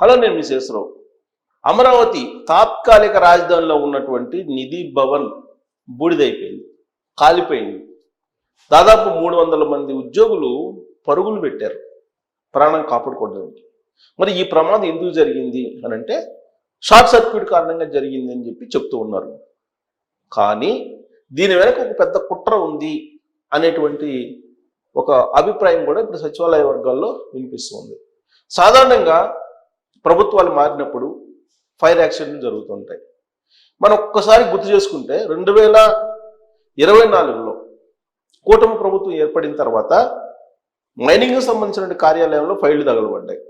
Hello నేను విశేషరావు అమరావతి తాత్కాలిక రాజధానిలో ఉన్నటువంటి నిధి భవన్ బూడిదైపోయింది కాలిపోయింది. దాదాపు మూడు వందల మంది ఉద్యోగులు పరుగులు పెట్టారు ప్రాణం కాపాడుకోవడానికి. మరి ఈ ప్రమాదం ఎందుకు జరిగింది అని అంటే షార్ట్ సర్క్యూట్ కారణంగా జరిగింది అని చెప్పి చెప్తూ ఉన్నారు. కానీ దీని వెనక ఒక పెద్ద కుట్ర ఉంది అనేటువంటి ఒక అభిప్రాయం కూడా ఇప్పుడు సచివాలయ వర్గాల్లో వినిపిస్తుంది సాధారణంగా ప్రభుత్వాలు మారినప్పుడు ఫైర్ యాక్సిడెంట్లు జరుగుతుంటాయి. మనం ఒక్కసారి గుర్తు చేసుకుంటే రెండు వేల ఇరవై నాలుగులో కూటమి ప్రభుత్వం ఏర్పడిన తర్వాత మైనింగ్కి సంబంధించిన కార్యాలయంలో ఫైళ్ళు తగలబడ్డాయి.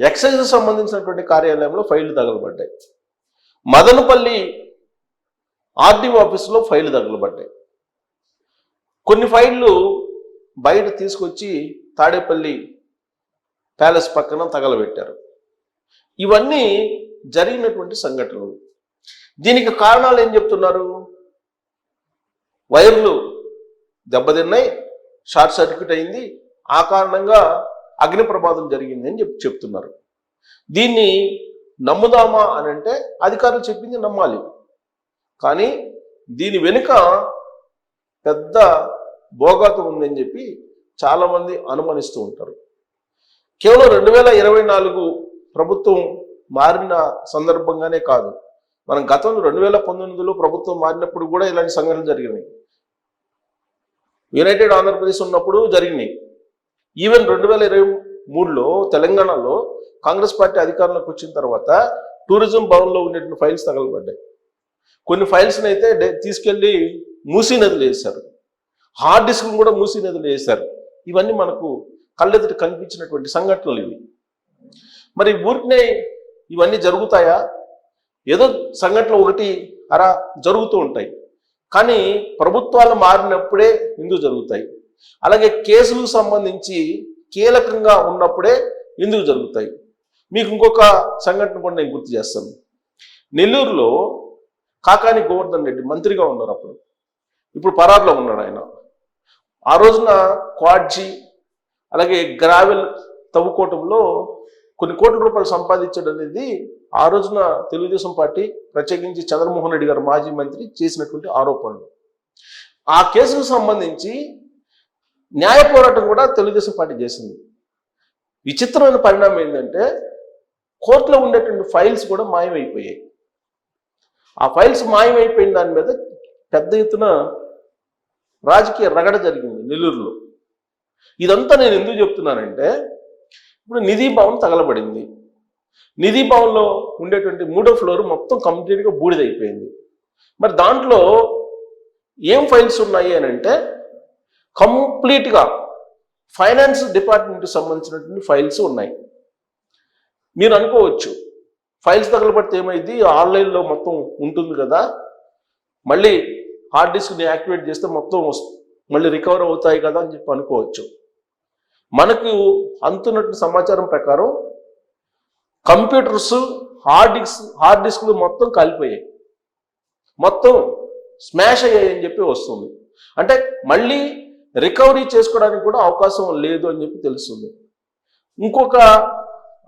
ఎక్సైజ్ సంబంధించినటువంటి కార్యాలయంలో ఫైళ్ళు తగలబడ్డాయి. మదనపల్లి ఆర్డీఓ ఆఫీసులో ఫైళ్ళు తగలబడ్డాయి. కొన్ని ఫైళ్ళు బయట తీసుకొచ్చి తాడేపల్లి ప్యాలెస్ పక్కన తగలబెట్టారు. ఇవన్నీ జరిగినటువంటి సంఘటనలు. దీనికి కారణాలు ఏం చెప్తున్నారు? వైర్లు దెబ్బతిన్నాయి షార్ట్ సర్క్యూట్ అయింది ఆ కారణంగా అగ్ని ప్రమాదం జరిగింది అని చెప్పి చెప్తున్నారు. దీన్ని నమ్ముదామా అని అంటే అధికారులు చెప్పింది నమ్మాలి. కానీ దీని వెనుక పెద్ద భోగాతం ఉందని చెప్పి చాలామంది అనుమానిస్తూ ఉంటారు. కేవలం రెండు వేల ఇరవై నాలుగు ప్రభుత్వం మారిన సందర్భంగానే కాదు. మనం గతంలో రెండు వేల పంతొమ్మిదిలో ప్రభుత్వం మారినప్పుడు కూడా ఇలాంటి సంఘటనలు జరిగినాయి. యునైటెడ్ ఆంధ్రప్రదేశ్ ఉన్నప్పుడు జరిగినాయి. ఈవెన్ రెండు వేల ఇరవై మూడులో తెలంగాణలో కాంగ్రెస్ పార్టీ అధికారంలోకి వచ్చిన తర్వాత టూరిజం భవన్లో ఉండేటువంటి ఫైల్స్ తగలబడ్డాయి. కొన్ని ఫైల్స్ని అయితే డే- తీసుకెళ్ళి మూసీ నదిలో వేశారు. హార్డ్ డిస్క్ కూడా మూసీ నదిలో వేశారు. ఇవన్నీ మనకు కళ్ళెదుట కనిపించినటువంటి సంఘటనలు ఇవి. మరి ఊరికనే ఇవన్నీ జరుగుతాయా? ఏదో సంఘటనలు ఒకటి అరా జరుగుతూ ఉంటాయి. కానీ ప్రభుత్వాలు మారినప్పుడే ఎందుకు జరుగుతాయి. అలాగే కేసులకు సంబంధించి కీలకంగా ఉన్నప్పుడే ఎందుకు జరుగుతాయి. మీకు ఇంకొక సంఘటన కూడా నేను గుర్తు చేస్తాను. నెల్లూరులో కాకాని గోవర్ధన్ రెడ్డి మంత్రిగా ఉన్నారు అప్పుడు. ఇప్పుడు పరార్లో ఉన్నాడు ఆయన. ఆ రోజున క్వాడ్జీ అలాగే గ్రావెల్ తవ్వుకోవటంలో కొన్ని కోట్ల రూపాయలు సంపాదించడం అనేది ఆ రోజున తెలుగుదేశం పార్టీ ప్రత్యేకించి చంద్రమోహన్ రెడ్డి గారు మాజీ మంత్రి చేసినటువంటి ఆరోపణలు. ఆ కేసుకు సంబంధించి న్యాయ పోరాటం కూడా తెలుగుదేశం పార్టీ చేసింది. విచిత్రమైన పరిణామం ఏంటంటే కోర్టులో ఉండేటువంటి ఫైల్స్ కూడా మాయమైపోయాయి. ఆ ఫైల్స్ మాయమైపోయిన దాని మీద పెద్ద ఎత్తున రాజకీయ రగడ జరిగింది నెల్లూరులో. ఇదంతా నేను ఎందుకు చెప్తున్నానంటే ఇప్పుడు నిధి భవన్ తగలబడింది. నిధి భవన్లో ఉండేటువంటి మూడో ఫ్లోర్ మొత్తం కంప్లీట్గా బూడిదైపోయింది మరి దాంట్లో ఏం ఫైల్స్ ఉన్నాయి అని అంటే కంప్లీట్గా ఫైనాన్స్ డిపార్ట్మెంట్కి సంబంధించినటువంటి ఫైల్స్ ఉన్నాయి. మీరు అనుకోవచ్చు ఫైల్స్ తగలబడితే ఏమైంది? ఆన్లైన్లో మొత్తం ఉంటుంది కదా. మళ్ళీ హార్డ్ డిస్క్ని యాక్టివేట్ చేస్తే మొత్తం వస్తు- మళ్ళీ రికవర్ అవుతాయి కదా అని చెప్పి అనుకోవచ్చు. మనకు అందుతున్నట్టు సమాచారం ప్రకారం కంప్యూటర్స్ హార్డ్ డిస్క్ హార్డ్ డిస్క్లు మొత్తం కాలిపోయాయి. మొత్తం స్మాష్ అయ్యాయి అని చెప్పి వస్తుంది. అంటే మళ్ళీ రికవరీ చేసుకోవడానికి కూడా అవకాశం లేదు అని చెప్పి తెలుస్తుంది. ఇంకొక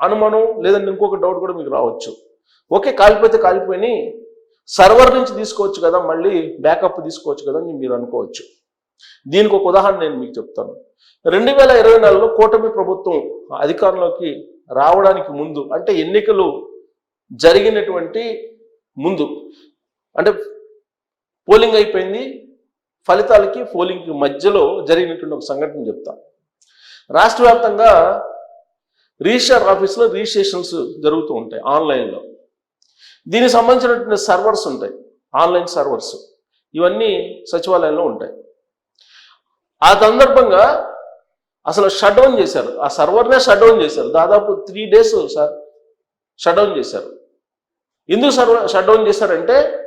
అనుమానం లేదంటే ఇంకొక డౌట్ కూడా మీకు రావచ్చు. ఓకే కాలిపోతే కాలిపోయి సర్వర్ నుంచి తీసుకోవచ్చు కదా మళ్ళీ బ్యాకప్ తీసుకోవచ్చు కదా అని మీరు అనుకోవచ్చు. దీనికి ఒక ఉదాహరణ నేను మీకు చెప్తాను. రెండు వేల ఇరవై నాలుగులో కూటమి ప్రభుత్వం అధికారంలోకి రావడానికి ముందు అంటే ఎన్నికలు జరిగినటువంటి ముందు అంటే పోలింగ్ అయిపోయింది ఫలితాలకి పోలింగ్కి మధ్యలో జరిగినటువంటి ఒక సంఘటన చెప్తా. రాష్ట్ర వ్యాప్తంగా రిజిస్టర్ ఆఫీస్లో రిజిస్ట్రేషన్స్ జరుగుతూ ఉంటాయి ఆన్లైన్లో. దీనికి సంబంధించినటువంటి సర్వర్స్ ఉంటాయి ఆన్లైన్ సర్వర్స్. ఇవన్నీ సచివాలయంలో ఉంటాయి. ఆ సందర్భంగా అసలు షట్ డౌన్ చేశారు. ఆ సర్వర్నే షట్ డౌన్ చేశారు. దాదాపు త్రీ డేస్ షట్ డౌన్ చేశారు. ఎందుకు సర్వర్ షట్ డౌన్ చేశారంటే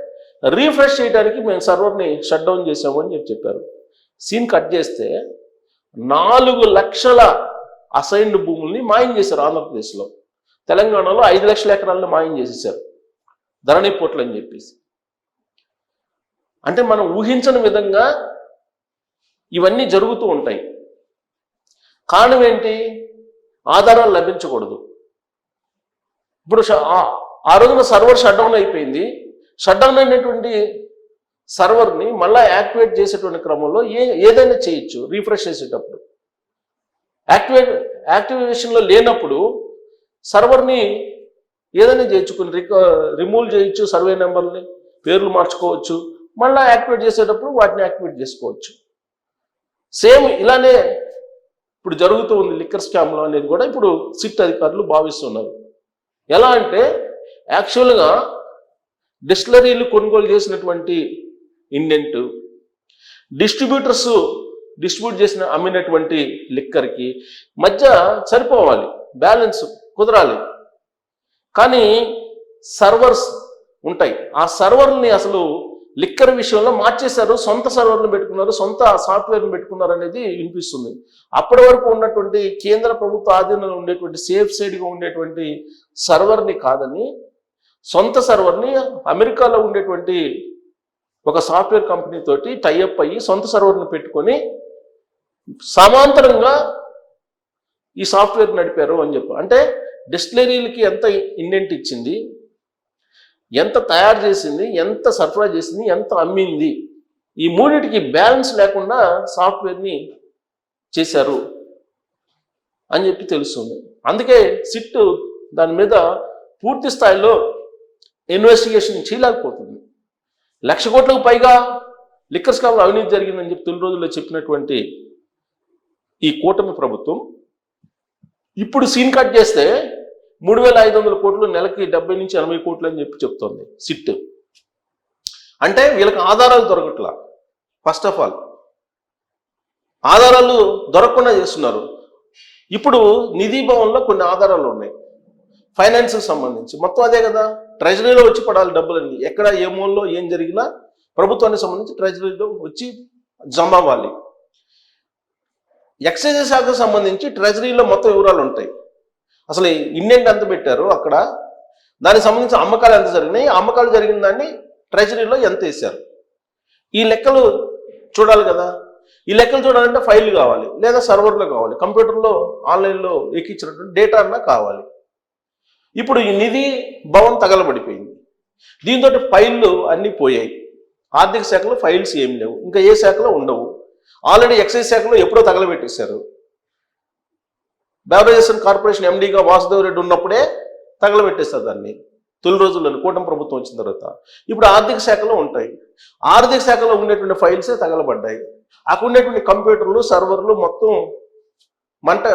రీఫ్రెష్ చేయడానికి మేము సర్వర్ని షట్ డౌన్ చేసాము అని చెప్పి చెప్పారు. సీన్ కట్ చేస్తే నాలుగు లక్షల అసైన్డ్ భూముల్ని మాయం చేశారు ఆంధ్రప్రదేశ్లో. తెలంగాణలో ఐదు లక్షల ఎకరాలను మాయం చేసేసారు. ధరణి పోట్లు అని చెప్పేసి. అంటే మనం ఊహించని విధంగా ఇవన్నీ జరుగుతూ ఉంటాయి. కారణం ఏంటి? ఆధారాలు లభించకూడదు. ఇప్పుడు ష- ఆ- రోజున సర్వర్ షట్డౌన్ అయిపోయింది. షట్డౌన్ అయినటువంటి సర్వర్ని మళ్ళీ యాక్టివేట్ చేసేటువంటి క్రమంలో ఏ ఏదైనా చేయొచ్చు రీఫ్రెష్ చేసేటప్పుడు. యాక్టివేట్ యాక్టివేషన్లో లేనప్పుడు సర్వర్ని ఏదైనా చేయొచ్చు కొన్ని రిక రిమూవ్ చేయొచ్చు సర్వే నెంబర్ని పేర్లు మార్చుకోవచ్చు మళ్ళీ యాక్టివేట్ చేసేటప్పుడు వాటిని యాక్టివేట్ చేసుకోవచ్చు. సేమ్ ఇలానే ఇప్పుడు జరుగుతూ ఉంది లిక్కర్ స్కామ్లో అనేది కూడా ఇప్పుడు సిట్ అధికారులు భావిస్తున్నారు. ఎలా అంటే యాక్చువల్గా డిస్టిలరీలు కొనుగోలు చేసినటువంటి ఇండెంట్ డిస్ట్రిబ్యూటర్స్ డిస్ట్రిబ్యూట్ చేసిన అమ్మినటువంటి లిక్కర్కి మధ్య సరిపోవాలి బ్యాలెన్స్ కుదరాలి. కానీ సర్వర్స్ ఉంటాయి. ఆ సర్వర్ని అసలు లిక్కర్ విషయంలో మార్చేశారు సొంత సర్వర్ని పెట్టుకున్నారు సొంత సాఫ్ట్వేర్ని పెట్టుకున్నారు అనేది వినిపిస్తుంది. అప్పటి వరకు ఉన్నటువంటి కేంద్ర ప్రభుత్వ ఆధీనంలో ఉండేటువంటి సేఫ్ సైడ్గా ఉండేటువంటి సర్వర్ని కాదని సొంత సర్వర్ని అమెరికాలో ఉండేటువంటి ఒక సాఫ్ట్వేర్ కంపెనీ తోటి టైఅప్ అయ్యి సొంత సర్వర్ని పెట్టుకొని సమాంతరంగా ఈ సాఫ్ట్వేర్ నడిపారు అని చెప్పి అంటే డిస్టిలరీలకి ఎంత ఇండెంట్ ఇచ్చింది ఎంత తయారు చేసింది ఎంత సరఫరా చేసింది ఎంత అమ్మింది. ఈ మూడింటికి బ్యాలెన్స్ లేకుండా సాఫ్ట్వేర్ని చేశారు అని చెప్పి తెలుస్తుంది. అందుకే సిట్ దాని మీద పూర్తి స్థాయిలో ఇన్వెస్టిగేషన్ చేయలేకపోతుంది. లక్ష కోట్లకు పైగా లిక్కర్ స్కామ్లో అవినీతి జరిగిందని చెప్పి తొలి రోజుల్లో చెప్పినటువంటి ఈ కూటమి ప్రభుత్వం ఇప్పుడు సీన్ కట్ చేస్తే మూడు వేల ఐదు వందల కోట్లు నెలకి డెబ్బై నుంచి ఎనభై కోట్లు అని చెప్పి చెప్తోంది సిట్. అంటే వీళ్ళకి ఆధారాలు దొరకట్లా. ఫస్ట్ ఆఫ్ ఆల్ ఆధారాలు దొరకకుండా చేస్తున్నారు. ఇప్పుడు నిధి భవన్లో కొన్ని ఆధారాలు ఉన్నాయి. ఫైనాన్స్కి సంబంధించి. మొత్తం అదే కదా. ట్రెజరీలో వచ్చి పడాలి డబ్బులన్నీ ఎక్కడ ఏ మూలలో ఏం జరిగినా ప్రభుత్వానికి సంబంధించి ట్రెజరీలో వచ్చి జమ అవ్వాలి. ఎక్సైజ్ శాఖకు సంబంధించి ట్రెజరీలో మొత్తం వివరాలు ఉంటాయి. అసలు ఇండెంట్ ఎంత పెట్టారు అక్కడ? దానికి సంబంధించిన అమ్మకాలు ఎంత జరిగినాయి? అమ్మకాలు జరిగిన దాన్ని ట్రెజరీలో ఎంత వేశారు? ఈ లెక్కలు చూడాలి కదా. ఈ లెక్కలు చూడాలంటే ఫైల్ కావాలి లేదా సర్వర్లో కావాలి కంప్యూటర్లో ఆన్లైన్లో ఎక్కించినటువంటి డేటా అన్నా కావాలి. ఇప్పుడు ఈ నిధి భవన్ తగలబడిపోయింది. దీంతో ఫైళ్ళు అన్నీ పోయాయి. ఆర్థిక శాఖలో ఫైల్స్ ఏం లేవు. ఇంకా ఏ శాఖలో ఉండవు. ఆల్రెడీ ఎక్సైజ్ శాఖలో ఎప్పుడో తగలబెట్టేశారు. బెవరేజెస్ కార్పొరేషన్ ఎండీగా వాసుదేవ్ రెడ్డి ఉన్నప్పుడే తగలబెట్టేస్తారు దాన్ని. తొలి రోజుల్లోని కూటమి ప్రభుత్వం వచ్చిన తర్వాత. ఇప్పుడు ఆర్థిక శాఖలో ఉంటాయి. ఆర్థిక శాఖలో ఉండేటువంటి ఫైల్సే తగలబడ్డాయి. అక్కడ ఉండేటువంటి కంప్యూటర్లు సర్వర్లు మొత్తం మంట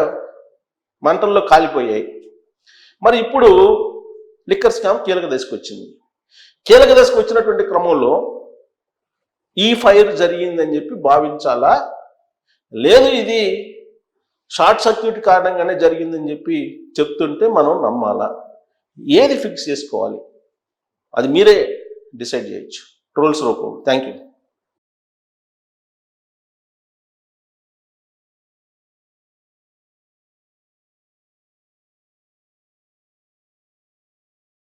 మంటల్లో కాలిపోయాయి. మరి ఇప్పుడు లిక్కర్ స్కామ్ కీలక దశకు వచ్చింది. కీలక దశకు వచ్చినటువంటి క్రమంలో ఈ ఫైర్ జరిగిందని చెప్పి భావించాలా? లేదు ఇది షార్ట్ సర్క్యూట్ కారణంగానే జరిగిందని చెప్పి చెప్తుంటే మనం నమ్మాలా? ఏది ఫిక్స్ చేసుకోవాలి? అది మీరే డిసైడ్ చేయొచ్చు. రూల్స్ రూపం. Thank you